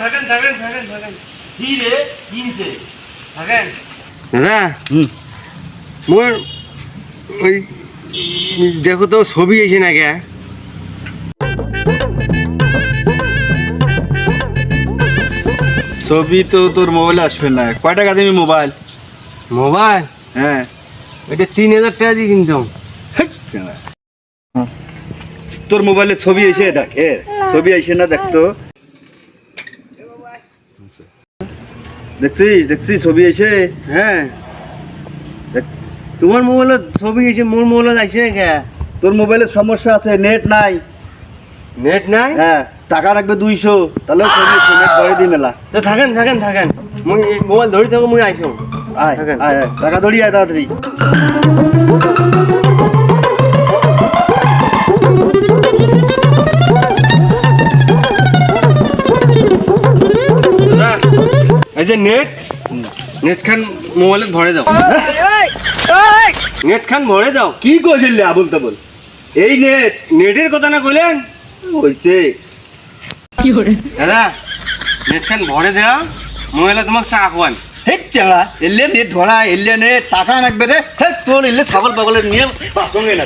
থাকেন থাকেন থাকেন থাকেন। কি রে? কি নিছে থাকেন। দাদা হুম। মোর ওই দেখো তো ছবি এসে না কে ছবি তো তোর মোবাইলে আসবে না। কয় টাকা দিবি মোবাইল মোবাইল হ্যাঁ। এটা তিন হাজার টাকা দিয়ে কিনছাম তোর মোবাইলে ছবি এসে দেখ এর ছবি এসে না দেখতো দেখছিস দেখছিস ছবি এসে? হ্যাঁ। তোমার মোবাইলে ছবি এসে মোর মোবাইলে আইসে কে? তোর মোবাইলের সমস্যা আছে নেট নাই। নেট নাই? হ্যাঁ টাকা রাখবে দুইশো তাহলে ছবি নেট ভরে দি মেলা। তো থাকেন থাকেন থাকেন। মুই মোবাইল ধরি থাকো মুই আইসো। আয়। আয় টাকা দড়ি আয় তাড়াতাড়ি। এই যে নেট নেট খান মোবাইলে ভরে দাও। নেট খান ভরে দাও। কি কইছিল আবুল তাবুল? এই নেট নেটের কথা না কইলেন? হইছে দাদা নেট খান ভরে দেওয়া মোবাইলে তোমাকে চা খাওয়ান হেট চাঙা এলে নেট ধরা, এলে নেট টাকা রাখবে রে। তোর এলে ছাগল পাগলের নিয়ে সঙ্গে না